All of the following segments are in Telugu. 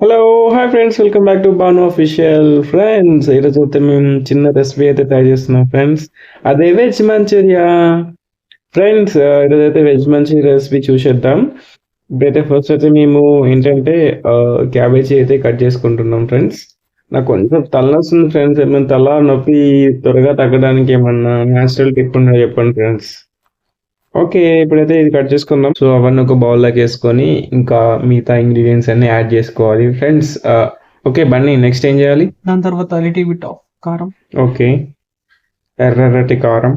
Hello hi friends welcome back to Banu official friends ఈరోజు అయితే మేము చిన్న రెసిపీ అయితే ట్రై చేస్తున్నాం ఫ్రెండ్స్ అదే వెజ్ మంచూరియా. ఫ్రెండ్స్ ఈరోజు అయితే వెజ్ మంచూరియా రెసిపీ చూసేద్దాం. ఇప్పుడైతే ఫస్ట్ అయితే మేము ఏంటంటే క్యాబేజీ అయితే కట్ చేసుకుంటున్నాం ఫ్రెండ్స్ నాకు కొంచెం తలనొస్తుంది ఫ్రెండ్స్ ఏమైనా తల నొప్పి త్వరగా తగ్గడానికి ఏమన్నా న్యాచురల్ టిప్ ఉందో చెప్పండి ఫ్రెండ్స్ ఓకే ఇప్పుడైతే ఇది కట్ చేసుకుందాం. సో అవన్నీ ఒక బౌల్లోకి వేసుకొని ఇంకా మిగతా ఇంగ్రీడియంట్స్ అన్ని యాడ్ చేసుకోవాలి. ఫ్రెండ్స్ ఓకే బన్నీ నెక్స్ట్ ఏం చేయాలి? దాని తర్వాత లిటిల్ బిట్ ఆఫ్ కారం. ఓకే. ఎర్రటి కారం.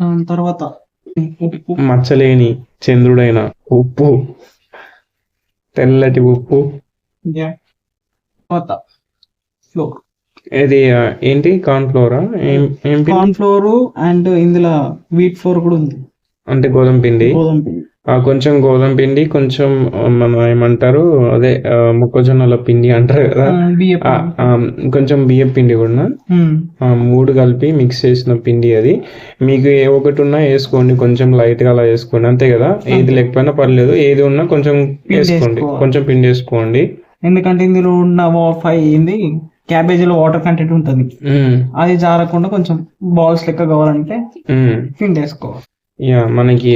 దాని తర్వాత ఉప్పు. మచ్చలేని చంద్రుడైన ఉప్పు. తెల్లటి ఉప్పు. తర్వాత ఫ్లోర్. ఇది ఏంటి? కార్న్ ఫ్లోరా కార్న్ ఫ్లోర్ అండ్ ఇందులో వీట్ ఫ్లోర్ కూడా ఉంది. అంటే గోధుమ పిండి? గోధుమ పిండి. ఆ, కొంచెం గోధుమ పిండి కొంచెం మన ఏమంటారు అదే మొక్కజొన్నల పిండి అంటారు కదా? కొంచెం బియ్యం పిండి కూడా మూడు కలిపి మిక్స్ చేసిన పిండి అది. మీకు ఏ ఒకటి ఉన్నా వేసుకోండి కొంచెం లైట్గా అలా వేసుకోండి అంతే కదా? ఏది లేకపోయినా పర్లేదు ఏది ఉన్నా కొంచెం వేసుకోండి. కొంచెం పిండి వేసుకోండి. ఎందుకంటే ఇందులో ఉన్న ఫైవ్ ఏంది క్యాబేజీలో వాటర్ కంటెంట్ ఉంటుంది. అది జారకుండా కొంచెం బాల్స్ లెక్క కావాలంటే ఉమ్. పిండి వేసుకోవాలి యా మనకి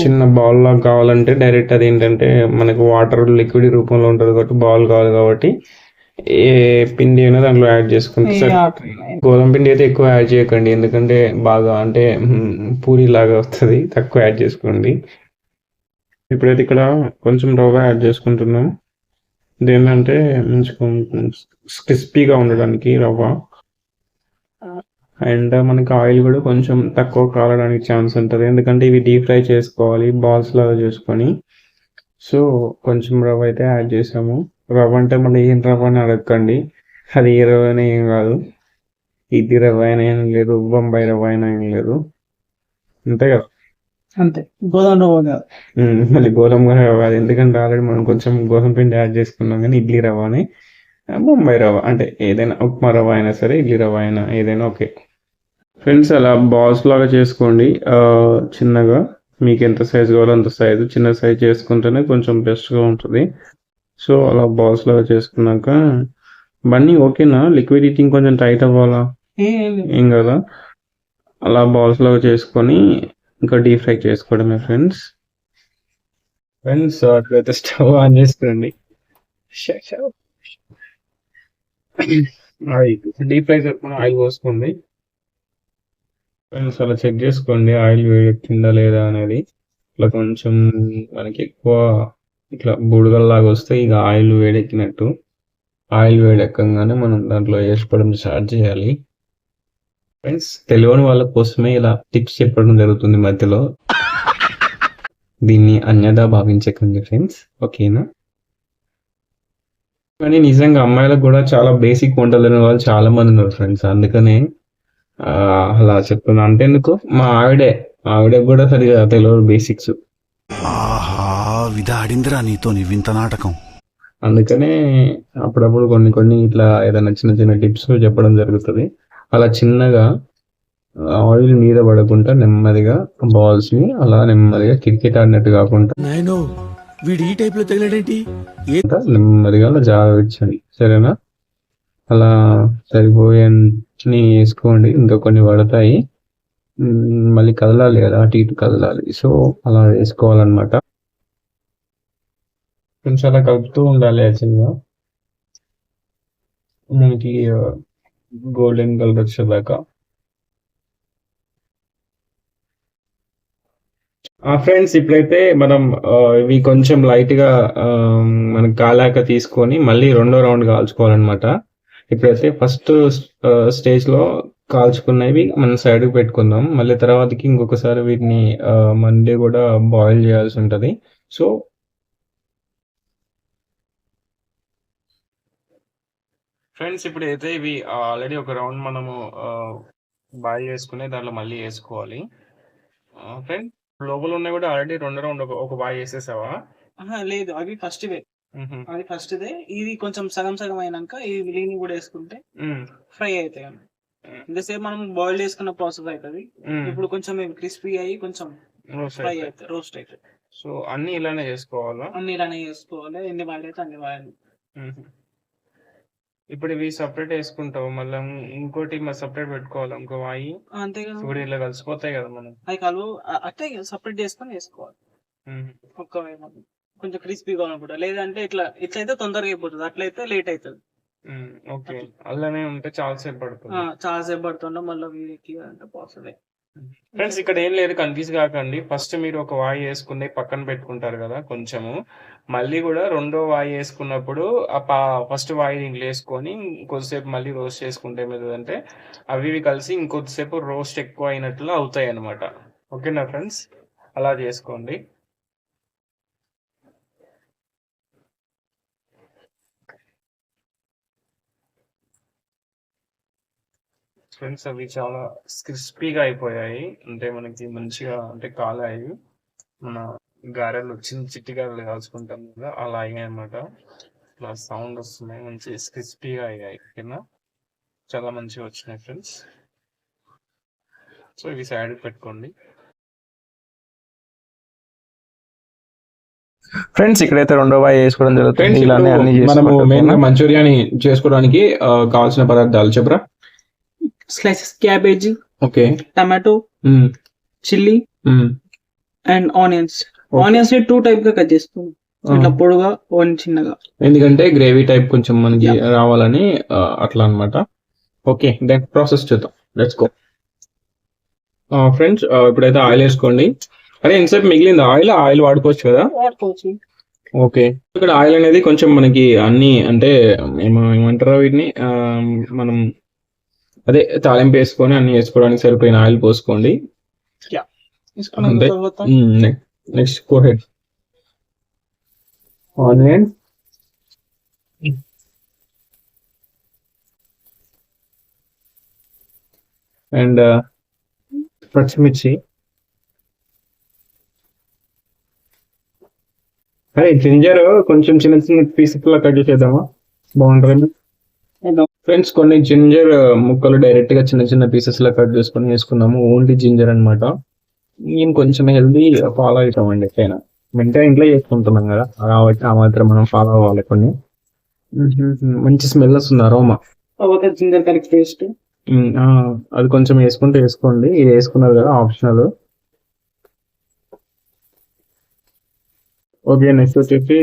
చిన్న బాల్ లాగా కావాలంటే డైరెక్ట్ అది ఏంటంటే మనకు వాటర్ లిక్విడ్ రూపంలో ఉంటుంది కాబట్టి బాల్ కావాలి కాబట్టి ఏ పిండి అయినా దాంట్లో యాడ్ చేసుకుంటే గోధుమ పిండి అయితే ఎక్కువ యాడ్ చేయకండి. ఎందుకంటే బాగా అంటే పూరి లాగా వస్తుంది. తక్కువ యాడ్ చేసుకోండి. ఇప్పుడైతే ఇక్కడ కొంచెం రవ్వ యాడ్ చేసుకుంటున్నాం. ఇదేంటంటే మంచిగా క్రిస్పీగా ఉండడానికి రవ్వ. అండ్ మనకి ఆయిల్ కూడా కొంచెం తక్కువ కాలడానికి ఛాన్స్ ఉంటుంది. ఎందుకంటే ఇవి డీప్ ఫ్రై చేసుకోవాలి బాల్స్ లాగా చేసుకొని. సో కొంచెం రవ్వ అయితే యాడ్ చేసాము. రవ్వ అంటే మళ్ళీ ఏం రవ్వ అని అడగండి అది ఏ రవ్వ అయినా ఏం కాదు. ఇది రవ్వ అయినా ఏం లేదు. బొంబాయి రవ్వ అయినా ఏం లేదు. అంతే కదా? అంతే. గోధుమ రవ్వ కాదు. మళ్ళీ గోధుమ రవ్వ కాదు. ఎందుకంటే ఆల్రెడీ మనం కొంచెం గోధుమ పిండి యాడ్ చేసుకున్నాం కానీ ఇడ్లీ రవ్వ అని బొంబాయి రవ్వ. అంటే ఏదైనా ఉప్మా రవ్వ అయినా సరే ఇడ్లీ రవ్వ అయినా ఏదైనా ఓకే. ఫ్రెండ్స్ అలా బాల్స్ లాగా చేసుకోండి. చిన్నగా. మీకు ఎంత సైజ్ కావాలో అంత సైజు. చిన్న సైజ్ చేసుకుంటేనే కొంచెం బెస్ట్గా ఉంటుంది. సో అలా బాల్స్ లాగా చేసుకున్నాక బన్నీ ఓకేనా? లిక్విడ్ ఈటింగ్ కొంచెం టైట్ అవ్వాలా. ఏం కదా? అలా బాల్స్ లాగా చేసుకొని ఇంకా డీప్ ఫ్రై చేసుకోవడమే ఫ్రెండ్స్. ఫ్రెండ్స్ అట్లయితే స్టవ్ ఆన్ చేసుకోండి డీప్ ఫ్రై చేసుకుని ఆయిల్ పోసుకోండి. ఫ్రెండ్స్ అలా చెక్ చేసుకోండి ఆయిల్ వేడెక్కిందా లేదా అనేది. ఇట్లా కొంచెం మనకి ఎక్కువ ఇట్లా బుడగల్లాగా వస్తే ఇక ఆయిల్ వేడెక్కినట్టు. ఆయిల్ వేడెక్కగానే మనం దాంట్లో వేసుకోవడం స్టార్ట్ చేయాలి. ఫ్రెండ్స్ తెలియని వాళ్ళ కోసమే ఇలా టిప్స్ చెప్పడం జరుగుతుంది మధ్యలో. దీన్ని అన్యదా భావించకండి ఫ్రెండ్స్ ఓకేనా? కానీ నిజంగా అమ్మాయిలకు కూడా చాలా బేసిక్ వంటలు వాళ్ళు చాలా మంది ఉన్నారు ఫ్రెండ్స్ అందుకనే అలా చెప్తున్నా. అంటే ఎందుకు మా ఆవిడే మా ఆవిడకి కూడా సరిగా తెలియదు బేసిక్స్ నీతో వింత నాటకం. అందుకనే అప్పుడప్పుడు కొన్ని కొన్ని ఇట్లా ఏదైనా చిన్న చిన్న టిప్స్ చెప్పడం జరుగుతుంది. అలా చిన్నగా ఆయిల్ మీద పడకుండా నెమ్మదిగా బాల్స్ని అలా నెమ్మదిగా క్రికెట్ ఆడినట్టు కాకుండా వీడు ఈ టైప్లో తగిలాడేంటి? నెమ్మదిగా అలా జాగ్రత్తండి సరేనా? అలా సరిపోయేని వేసుకోండి. ఇంకా కొన్ని పడతాయి. మళ్ళీ కదలాలి కదా అటు ఇటు కదలాలి. సో అలా వేసుకోవాలన్నమాట. కొంచెం అలా కలుపుతూ ఉండాలి యాక్చువల్గా. మనకి గోల్డెన్ కలర్ వచ్చేదాకా. ఆ ఫ్రెండ్స్ ఇప్పుడైతే మనం ఇవి కొంచెం లైట్గా మనం కాలాక తీసుకొని మళ్ళీ రెండో రౌండ్ కాల్చుకోవాలన్నమాట. ఇప్పుడైతే ఫస్ట్ స్టేజ్లో కాల్చుకున్నవి మనం సైడ్కి పెట్టుకుందాం. మళ్ళీ తర్వాతకి ఇంకొకసారి వీటిని మళ్ళీ కూడా బాయిల్ చేయాల్సి ఉంటుంది. సో ఫ్రెండ్స్ ఇప్పుడు అయితే ఇవి ఆల్రెడీ ఒక రౌండ్ మనము బాయిల్ చేసుకునే దాంట్లో మళ్ళీ వేసుకోవాలి. ఫ్రెండ్ లోపల ఉన్నాయి కూడా ఆల్రెడీ రెండు రౌండ్ ఒక వేసేసావా ఆహా, లేదు అవి ఫస్ట్ వే అది ఫస్ట్ దే ఇది. కొంచెం సగం సగం అయినాక ఈ మిగిలిన కూడా వేసుకుంటే ఫ్రై అవుతాయి. ఇంతసేపు మనం బాయిల్ చేసుకున్న ప్రాసెస్ అవుతుంది. ఇప్పుడు కొంచెం క్రిస్పీ అయ్యి కొంచెం ఫ్రై అవుతాయి. రోస్ట్ అవుతాయి. సో అన్ని ఇలానే చేసుకోవాలా? అన్ని ఇలానే చేసుకోవాలి. ఎన్ని అయితే అన్ని మ్మ్. ఇప్పుడు ఇవి సపరేట్ వేసుకుంటావు. మళ్ళీ ఇంకోటి మరి సపరేట్ పెట్టుకోవాలి ఇంకో వాయి అంతే కదా ఇప్పుడు ఇలా కలిసిపోతాయి కదా మనం. అవి కలువు అ- అట్టే సపరేట్ చేసుకొని వేసుకోవాలి. ఒక్క. కొంచెం క్రిస్పీగా ఉన్నప్పుడు. లేదంటే ఇట్లా ఇట్లయితే తొందరగా అయిపోతుంది. అట్లయితే లేట్ అవుతుంది. ఓకే. అలానే ఉంటే చాలా సేపు పడుతుంది. చాలా సేపు పడుతుండే మళ్ళీ వీరికి అంటే పాసిబుల్ ఫ్రెండ్స్ ఇక్కడ ఏం లేదు కన్ఫ్యూజ్ కాకండి. ఫస్ట్ మీరు ఒక వాయి వేసుకుని పక్కన పెట్టుకుంటారు కదా కొంచెము. మళ్ళీ కూడా రెండో వాయి వేసుకున్నప్పుడు ఆ ఫస్ట్ వాయి దీంట్లో వేసుకొని కొద్దిసేపు మళ్ళీ రోస్ట్ చేసుకుంటే ఏమవుతుందంటే అవి ఇవి కలిసి ఇంకొద్దిసేపు రోస్ట్ ఎక్కువ అయినట్లు అవుతాయి అనమాట ఓకేనా ఫ్రెండ్స్ అలా చేసుకోండి. ఫ్రెండ్స్ అవి చాలా క్రిస్పీగా అయిపోయాయి. అంటే మనకి మంచిగా అంటే కాలాయి. మన గారెలు చిన్న చిట్టి గారెలు కాల్చుకుంటాం కదా అలా అయ్యాయి అనమాట ఇట్లా సౌండ్ వస్తున్నాయి. మంచి క్రిస్పీగా అయ్యాయి. ఓకేనా? చాలా మంచిగా వచ్చినాయి ఫ్రెండ్స్ సో ఇవి సైడ్ పెట్టుకోండి. ఫ్రెండ్స్ ఇక్కడైతే రెండో వాయి వేసుకోవడం జరుగుతుంది. ఇలానే అన్ని మనము మెయిన్గా మంచూరియాని చేసుకోవడానికి కావాల్సిన పదార్థాలు చెప్పరా? Slices cabbage okay tomato. Chilli. And onions ఆనియన్స్ని టూ టైప్గా కట్ చేస్తాం. ఇట్లా పొడుగా వన్ చిన్నగా. ఎందుకంటే గ్రేవీ టైప్ కొంచెం మనకి రావాలని అట్లా అన్నమాట. ఓకే దెన్ ప్రాసెస్ చూద్దాం. లెట్స్ గో ఫ్రెండ్స్ ఇప్పుడైతే ఆయిల్ వేసుకోండి. అరే ఎంతసేపు మిగిలింది ఆయిల్ ఆయిల్ వాడుకోవచ్చు కదా? వాడుకోవచ్చు. ఓకే ఇక్కడ ఆయిల్ అనేది కొంచెం మనకి అన్ని అంటే ఏమో ఏమంటారు వీటిని? మనం అదే తాలింపు వేసుకొని అన్ని వేసుకోవడానికి సరిపోయిన ఆయిల్ పోసుకోండి. తీసుకున్న అంతే. తర్వాత next go head. Onion. And పచ్చిమిర్చి. అరే జింజర్ కొంచెం చిన్న చిన్న పీసెస్ లా కట్ చేసేద్దామా? బాగుంటుంది ఫ్రెండ్స్ కొన్ని జింజర్ ముక్కలు డైరెక్ట్గా చిన్న చిన్న పీసెస్ లా కట్ చేసుకొని వేసుకున్నాము. ఓన్లీ జింజర్ అన్నమాట. నేను కొంచెం హెల్దీ ఫాలో అవుతామండి ఎట్లయినా వెంటనే ఇంట్లో చేసుకుంటున్నాం కదా. కాబట్టి ఆ మాత్రం మనం ఫాలో అవ్వాలి కొన్ని. మంచి స్మెల్ వస్తుంది అరోమా జింజర్ గార్లిక్ పేస్ట్ అది కొంచెం వేసుకుంటే వేసుకోండి. ఇది వేసుకున్నారు కదా ఆప్షనల్ ఓకే నెక్స్ట్ వచ్చేసి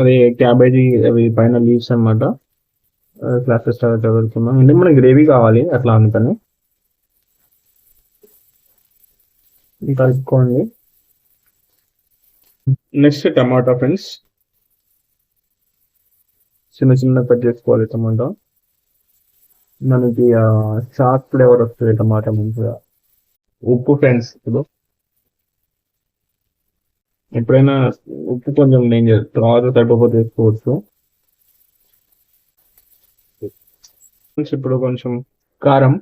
అదే క్యాబేజీ అవి పైన లీవ్స్ అనమాట క్లాసెస్ చదువుతున్నాం అంటే మనకి గ్రేవీ కావాలి అట్లా అందుకని. కలుపుకోండి. Next tomato friends. చిన్న చిన్న కట్ చేసుకోవాలి టమాటా. మనకి షార్ప్ ఫ్లేవర్ వస్తుంది టమాటా మంచిగా. ఉప్పు ఫ్రెండ్స్ ఇప్పుడు ఎప్పుడైనా ఉప్పు కొంచెం డేంజర్ తర్వాత సరిపోతే వేసుకోవచ్చు ఇప్పుడు కొంచెం కారం.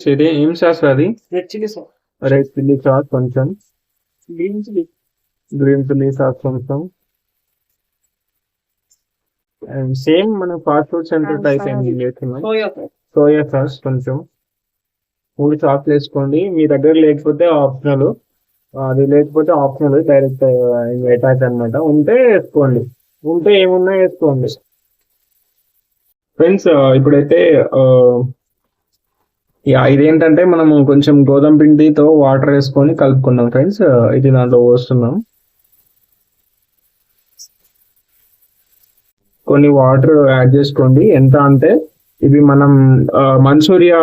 ఇది ఏం సాస్ అది? Red chilli sauce red chilli sauce కొంచెం. Green chilli green chilli sauce కొంచెం. అండ్ సేమ్ మన ఫాస్ట్ ఫుడ్ సెంటర్ టైప్ ఏం చేస్తున్నాం సోయా సాస్ సాస్ కొంచెం. మూడు సాస్లు వేసుకోండి. మీ దగ్గర లేకపోతే ఆప్షనల్ అది లేకపోతే ఆప్షనల్ డైరెక్ట్ అటాచ్ అన్నమాట. ఉంటే వేసుకోండి. ఉంటే ఏమున్నా వేసుకోండి. ఫ్రెండ్స్ ఇప్పుడైతే ఇదేంటంటే మనము కొంచెం గోధుమ పిండితో వాటర్ వేసుకొని కలుపుకున్నాం ఫ్రెండ్స్ ఇది దాంట్లో పోస్తున్నాం. కొన్ని వాటర్ యాడ్ చేసుకోండి. ఎంత అంటే ఇవి మనం మంచూరియా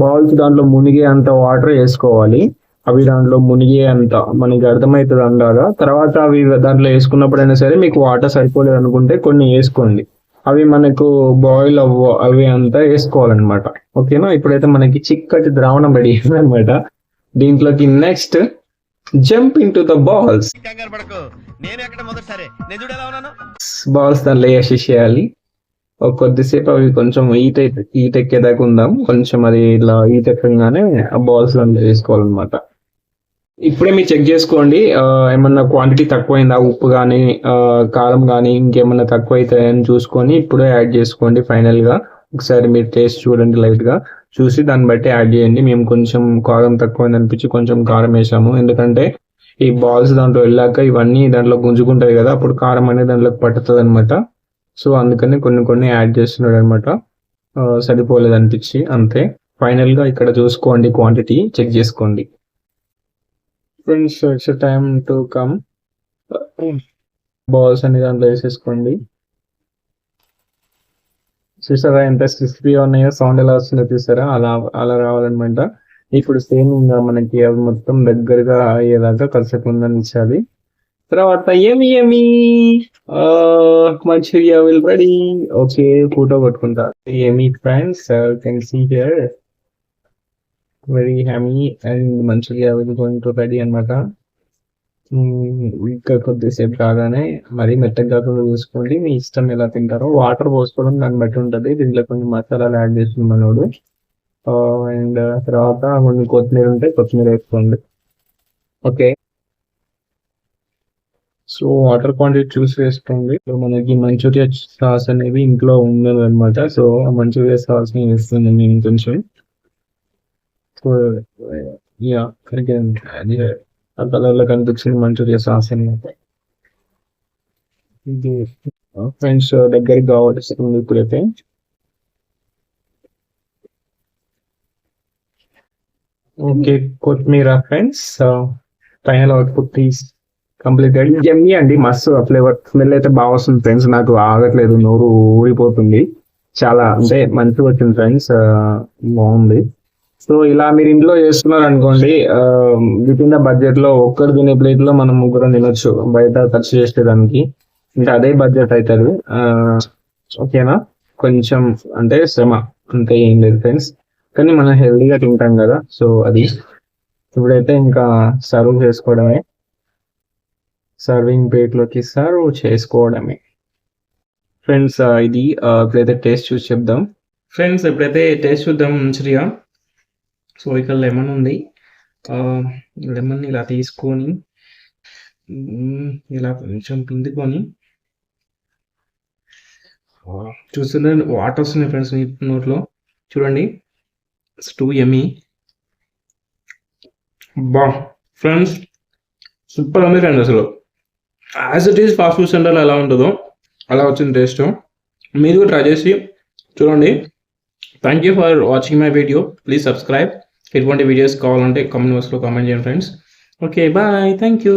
బాల్స్ దాంట్లో మునిగే అంత వాటర్ వేసుకోవాలి. అవి దాంట్లో మునిగే అంత మనకి అర్థమవుతుంది అందాగా. తర్వాత అవి దాంట్లో వేసుకున్నప్పుడైనా సరే మీకు వాటర్ సరిపోలేదు అనుకుంటే కొన్ని వేసుకోండి. అవి మనకు బాయిల్ అవ్వ అవి అంతా వేసుకోవాలన్నమాట. ఓకేనా? ఇప్పుడైతే మనకి చిక్కటి ద్రావణం రెడీ అనమాట దీంట్లోకి next jump in to the balls balls దాంట్లో వేసేసేయాలి ఒక కొద్దిసేపు అవి కొంచెం ఈట్ ఈట్ ఎక్కేదాకా ఉందాం. కొంచెం అది ఇలా ఈట్ ఎక్కగానే ఆ బాల్స్ దాంట్లో వేసుకోవాలన్నమాట. ఇప్పుడే మీరు చెక్ చేసుకోండి. ఏమన్నా క్వాంటిటీ తక్కువైందా? ఉప్పు కానీ కారం కానీ ఇంకేమన్నా తక్కువ అవుతాయని చూసుకొని ఇప్పుడే యాడ్ చేసుకోండి ఫైనల్గా. ఒకసారి మీరు టేస్ట్ చూడండి లైట్గా. చూసి దాన్ని బట్టి యాడ్ చేయండి. మేము కొంచెం కారం తక్కువైంది అనిపించి కొంచెం కారం వేసాము. ఎందుకంటే ఈ బాల్స్ దాంట్లో వెళ్ళాక ఇవన్నీ దాంట్లో గుంజుకుంటాయి కదా అప్పుడు కారం అనేది దాంట్లోకి పట్టుతుంది అనమాట సో అందుకని కొన్ని కొన్ని యాడ్ చేస్తున్నాడు అనమాట సరిపోలేదు అనిపించి అంతే. ఫైనల్గా ఇక్కడ చూసుకోండి క్వాంటిటీ చెక్ చేసుకోండి. Friends it's time to come. Balls అన్ని దాంట్లో వేసేసుకోండి. చూసారా ఎంత క్రిస్పీ ఉన్నాయో సౌండ్ ఎలా వస్తుందో చూసారా? అలా అలా రావాలన్నమాట. ఇప్పుడు సేమ్ ఇంకా మనకి అవి మొత్తం దగ్గరగా అయ్యేదాకా కాసేపు ఉందని తర్వాత ఏమి ఏమి? Manchuria will ready okay photo పట్టుకుంటా ఏమి friends can see here very yummy and మంచిగా గోయింగ్ టు రెడీ అనమాట ఇంకా కొద్దిసేపు కాగానే మరీ మెత్తగా కాకుండా చూసుకోండి. మీ ఇష్టం ఎలా తింటారో వాటర్ పోసుకోవడం దాన్ని బట్టి ఉంటుంది. దీంట్లో కొన్ని మసాలాలు యాడ్ చేస్తుంది మనోడు. అండ్ తర్వాత కొన్ని కొత్తిమీర ఉంటే కొత్తిమీర వేసుకోండి. ఓకే. సో వాటర్ క్వాంటిటీ చూసి వేసుకోండి. సో మనకి మంచూరియా సాస్ అనేవి ఇంట్లో ఉండదు అనమాట సో ఆ మంచూరియా సాస్ వేస్తుంది నేను కొంచెం. సో అది ఆ కనిపించింది మంచూరియా సాస్ అనమాట ఇది ఫ్రెండ్స్ దగ్గరికి కావాల్సింది ఇప్పుడైతే. ఓకే కొత్తిమీర friends final output is completed yummy అండి మస్తు ఫ్లేవర్. స్మెల్ అయితే బాగా వస్తుంది ఫ్రెండ్స్ నాకు ఆగట్లేదు నోరు ఊరిపోతుంది. చాలా అంటే మంచిగా వచ్చింది ఫ్రెండ్స్ బాగుంది. సో ఇలా మీరు ఇంట్లో చేస్తున్నారు అనుకోండి విత్ ఇన్ ద బడ్జెట్లో ఒక్కరు తినే ప్లేట్లో మనం ముగ్గురం తినొచ్చు బయట ఖర్చు చేసేదానికి. ఇంకా అదే బడ్జెట్ అవుతుంది ఓకేనా? కొంచెం అంటే శ్రమ అంతే ఏం లేదు ఫ్రెండ్స్. కానీ మనం హెల్దీగా తింటాం కదా సో అది. ఇప్పుడైతే ఇంకా సర్వ్ చేసుకోవడమే. సర్వింగ్ ప్లేట్లోకి సర్వ్ చేసుకోవడమే. ఫ్రెండ్స్ ఇది ఇప్పుడైతే టేస్ట్ చూసి చెప్దాం. ఫ్రెండ్స్ ఇప్పుడైతే టేస్ట్ చూద్దాం మంచిగా సో ఇక్కడ లెమన్ ఉంది. లెమన్ ఇలా తీసుకొని ఇలా కొంచెం పిందుకొని చూస్తుంటే వాటర్ వస్తున్నాయి ఫ్రెండ్స్ మీ నోట్లో. చూడండి టూ ఎమి బా ఫ్రెండ్స్ సూపర్ ఉంది ఫ్రెండ్స్ అసలు. As it is fast food సెంటర్లో ఎలా ఉంటుందో అలా వచ్చింది టేస్ట్ మీరు కూడా ట్రై చేసి చూడండి. Thank you for watching my video please subscribe ఎటువంటి వీడియోస్ కావాలంటే కామెంట్ బాక్స్లో కామెంట్ చేయండి friends okay bye thank you